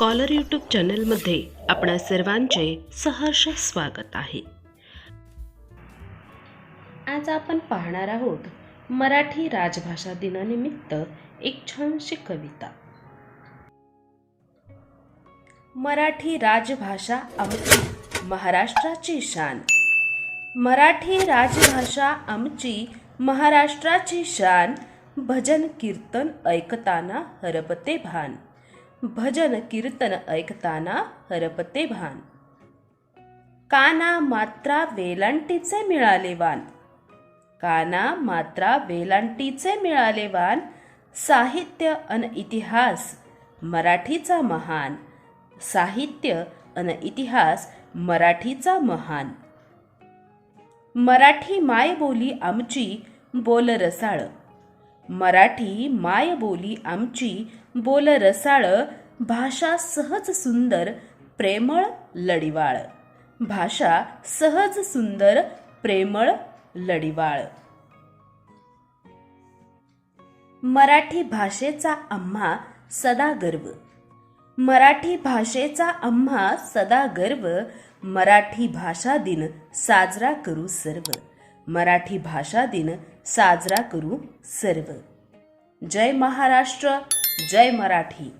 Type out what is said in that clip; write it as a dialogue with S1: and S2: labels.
S1: Scholar YouTube चॅनलमध्ये आपणा सर्वांचे सहर्ष स्वागत आहे. आज आपण पाहणार आहोत मराठी राजभाषा दिनानिमित्त एक छानशी कविता. मराठी राजभाषा आमची महाराष्ट्राची शान. मराठी राजभाषा आमची महाराष्ट्राची शान. भजन कीर्तन ऐकताना हरपते भान. भजन कीर्तन ऐकताना हरपते भान. काना मात्रा वेलांटीचे मिळाले वान. काना मात्रा वेलांटीचे मिळाले वान. साहित्य अन इतिहास मराठीचा महान. साहित्य अन इतिहास मराठीचा महान. मराठी मायबोली आमची बोल रसाळ मराठी मायबोली आमची बोल रसाळ भाषा सहज सुंदर प्रेमळ लडिवाळ. भाषा सहज सुंदर प्रेमळ लडिवाळ. मराठी भाषेचा आम्हा सदा गर्व मराठी भाषेचा आम्हा सदा गर्व मराठी भाषा दिन साजरा करू सर्व. मराठी भाषा दिन साजरा करू सर्व. जय महाराष्ट्र जय मराठी.